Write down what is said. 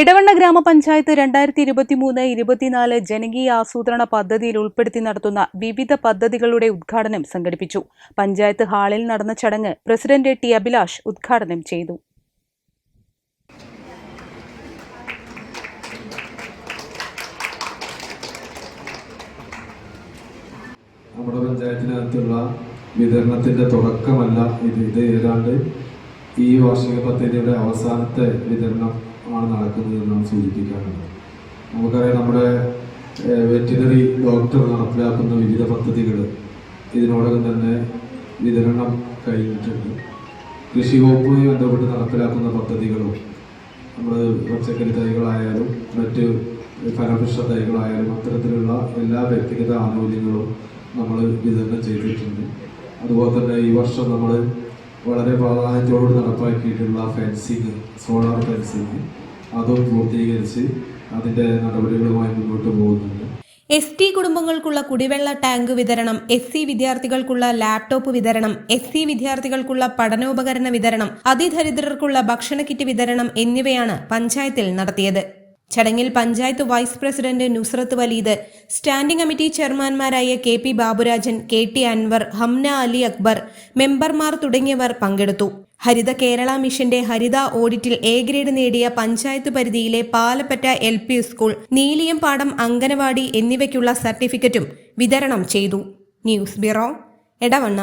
Edavanna ഗ്രാമപഞ്ചായത്ത് രണ്ടായിരത്തി ഇരുപത്തി മൂന്ന് ഇരുപത്തിനാല് ജനകീയ ആസൂത്രണ പദ്ധതിയിൽ ഉൾപ്പെടുത്തി നടത്തുന്ന വിവിധ പദ്ധതികളുടെ ഉദ്ഘാടനം സംഘടിപ്പിച്ചു. പഞ്ചായത്ത് ഹാളിൽ നടന്ന ചടങ്ങ് പ്രസിഡന്റ് ടി അഭിലാഷ് ഉദ്ഘാടനം ചെയ്തു. നമ്മുടെ പഞ്ചായത്തിനകത്തുള്ള വിതരണത്തിന്റെ തുടക്കമല്ല ഇത്. ഇത് ഏതാണ്ട് ഈ വാർഷിക പദ്ധതിയുടെ അവസാനത്തെ വിതരണം ആണ് നടക്കുന്നത് എന്നാണ് സൂചിപ്പിക്കാറുള്ളത് നമുക്കറിയാം നമ്മുടെ വെറ്റിനറി ഡോക്ടർ നടപ്പിലാക്കുന്ന വിവിധ പദ്ധതികൾ ഇതിനോടകം തന്നെ വിതരണം കഴിഞ്ഞിട്ടുണ്ട്. കൃഷി വകുപ്പുമായി ബന്ധപ്പെട്ട് നടപ്പിലാക്കുന്ന പദ്ധതികളും നമ്മൾ പച്ചക്കറി തൈകളായാലും മറ്റ് ഫലവൃക്ഷ തൈകളായാലും അത്തരത്തിലുള്ള എല്ലാ വ്യക്തിഗത ആനുകൂല്യങ്ങളും നമ്മൾ വിതരണം ചെയ്തിട്ടുണ്ട്. അതുപോലെ തന്നെ ഈ വർഷം നമ്മൾ വളരെ പ്രാധാന്യത്തോട് നടപ്പാക്കിയിട്ടുള്ള ഫെൻസിങ് സോളാർ ഫെൻസിങ് അതും പൂർത്തീകരിച്ച് അതിന്റെ നടപടികളുമായി മുന്നോട്ട് പോകുന്നുണ്ട്. എസ് ടി കുടുംബങ്ങൾക്കുള്ള കുടിവെള്ള ടാങ്ക് വിതരണം എസ് സി വിദ്യാർത്ഥികൾക്കുള്ള ലാപ്ടോപ്പ് വിതരണം എസ് സി വിദ്യാർത്ഥികൾക്കുള്ള പഠനോപകരണ വിതരണം അതിദരിദ്രർക്കുള്ള ഭക്ഷണ കിറ്റ് വിതരണം എന്നിവയാണ് പഞ്ചായത്തിൽ നടത്തിയത്. ചടങ്ങിൽ panchayat vice president Nusrath Waleed standing committee ചെയർമാൻമാരായ K P Baburajan K T Anwar Hamna Ali Akbar മെമ്പർമാർ തുടങ്ങിയവർ പങ്കെടുത്തു. ഹരിത കേരള മിഷന്റെ ഹരിത ഓഡിറ്റിൽ എ ഗ്രേഡ് നേടിയ പഞ്ചായത്ത് പരിധിയിലെ Palappatta L P school Neeliyampadam എന്നിവയ്ക്കുള്ള സർട്ടിഫിക്കറ്റും വിതരണം ചെയ്തു. News bureau Edavanna.